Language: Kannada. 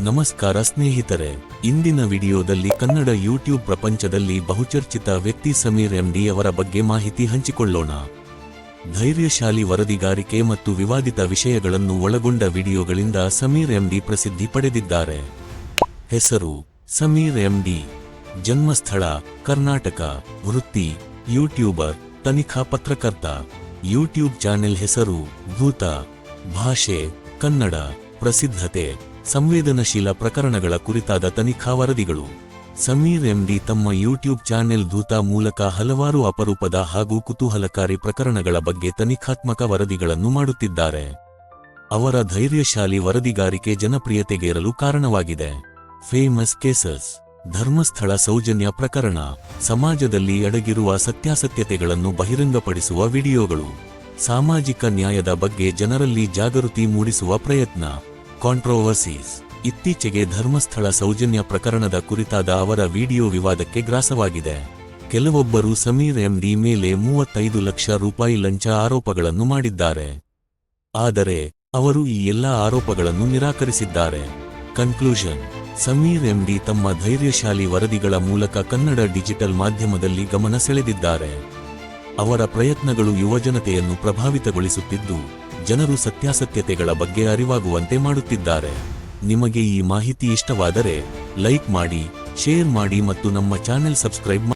ನಮಸ್ಕಾರ ಸ್ನೇಹಿತರೆ, ಇಂದಿನ ವಿಡಿಯೋದಲ್ಲಿ ಕನ್ನಡ ಯೂಟ್ಯೂಬ್ ಪ್ರಪಂಚದಲ್ಲಿ ಬಹುಚರ್ಚಿತ ವ್ಯಕ್ತಿ ಸಮೀರ್ ಎಂಡಿ ಅವರ ಬಗ್ಗೆ ಮಾಹಿತಿ ಹಂಚಿಕೊಳ್ಳೋಣ. ಧೈರ್ಯಶಾಲಿ ವರದಿಗಾರಿಕೆ ಮತ್ತು ವಿವಾದಿತ ವಿಷಯಗಳನ್ನು ಒಳಗೊಂಡ ವಿಡಿಯೋಗಳಿಂದ ಸಮೀರ್ ಎಂಡಿ ಪ್ರಸಿದ್ಧಿ ಪಡೆದಿದ್ದಾರೆ. ಹೆಸರು, ಸಮೀರ್ ಎಂಡಿ. ಜನ್ಮಸ್ಥಳ, ಕರ್ನಾಟಕ. ವೃತ್ತಿ, ಯೂಟ್ಯೂಬರ್, ತನಿಖಾ ಪತ್ರಕರ್ತ. ಯೂಟ್ಯೂಬ್ ಚಾನೆಲ್ ಹೆಸರು, ಭೂತ. ಭಾಷೆ, ಕನ್ನಡ. ಪ್ರಸಿದ್ಧತೆ ಸಂವೇದನಶೀಲ ಪ್ರಕರಣಗಳ ಕುರಿತಾದ ತನಿಖಾ ವರದಿಗಳು. ಸಮೀರ್ ಎಂಡಿ ತಮ್ಮ ಯೂಟ್ಯೂಬ್ ಚಾನೆಲ್ ಧೂತ ಮೂಲಕ ಹಲವಾರು ಅಪರೂಪದ ಹಾಗೂ ಕುತೂಹಲಕಾರಿ ಪ್ರಕರಣಗಳ ಬಗ್ಗೆ ತನಿಖಾತ್ಮಕ ವರದಿಗಳನ್ನು ಮಾಡುತ್ತಿದ್ದಾರೆ. ಅವರ ಧೈರ್ಯಶಾಲಿ ವರದಿಗಾರಿಕೆ ಜನಪ್ರಿಯತೆಗೇರಲು ಕಾರಣವಾಗಿದೆ. ಫೇಮಸ್ ಕೇಸಸ್, ಧರ್ಮಸ್ಥಳ ಸೌಜನ್ಯ ಪ್ರಕರಣ, ಸಮಾಜದಲ್ಲಿ ಅಡಗಿರುವ ಸತ್ಯಾಸತ್ಯತೆಗಳನ್ನು ಬಹಿರಂಗಪಡಿಸುವ ವಿಡಿಯೋಗಳು, ಸಾಮಾಜಿಕ ನ್ಯಾಯದ ಬಗ್ಗೆ ಜನರಲ್ಲಿ ಜಾಗೃತಿ ಮೂಡಿಸುವ ಪ್ರಯತ್ನ. ಕಾಂಟ್ರೋವರ್ಸೀಸ್ ಇತ್ತೀಚೆಗೆ ಧರ್ಮಸ್ಥಳ ಸೌಜನ್ಯ ಪ್ರಕರಣದ ಕುರಿತಾದ ಅವರ ವಿಡಿಯೋ ವಿವಾದಕ್ಕೆ ಗ್ರಾಸವಾಗಿದೆ. ಕೆಲವೊಬ್ಬರು ಸಮೀರ್ ಎಂಡಿ ಮೇಲೆ ಮೂವತ್ತೈದು ಲಕ್ಷ ರೂಪಾಯಿ ಲಂಚ ಆರೋಪಗಳನ್ನು ಮಾಡಿದ್ದಾರೆ. ಆದರೆ, ಅವರು ಈ ಎಲ್ಲ ಆರೋಪಗಳನ್ನು ನಿರಾಕರಿಸಿದ್ದಾರೆ. ಕನ್ಕ್ಲೂಷನ್ ಸಮೀರ್ ಎಂಡಿ ತಮ್ಮ ಧೈರ್ಯಶಾಲಿ ವರದಿಗಳ ಮೂಲಕ ಕನ್ನಡ ಡಿಜಿಟಲ್ ಮಾಧ್ಯಮದಲ್ಲಿ ಗಮನ ಸೆಳೆದಿದ್ದಾರೆ. ಅವರ ಪ್ರಯತ್ನಗಳು ಯುವಜನತೆಯನ್ನು ಪ್ರಭಾವಿತಗೊಳಿಸುತ್ತಿದ್ದು ಜನರು ಸತ್ಯಾಸತ್ಯತೆಗಳ ಬಗ್ಗೆ ಅರಿವಾಗುವಂತೆ ಮಾಡುತ್ತಿದ್ದಾರೆ. ನಿಮಗೆ ಈ ಮಾಹಿತಿ ಇಷ್ಟವಾದರೆ, ಲೈಕ್ ಮಾಡಿ, ಶೇರ್ ಮಾಡಿ ಮತ್ತು ನಮ್ಮ ಚಾನೆಲ್ ಸಬ್ಸ್ಕ್ರೈಬ್ ಮಾಡಿ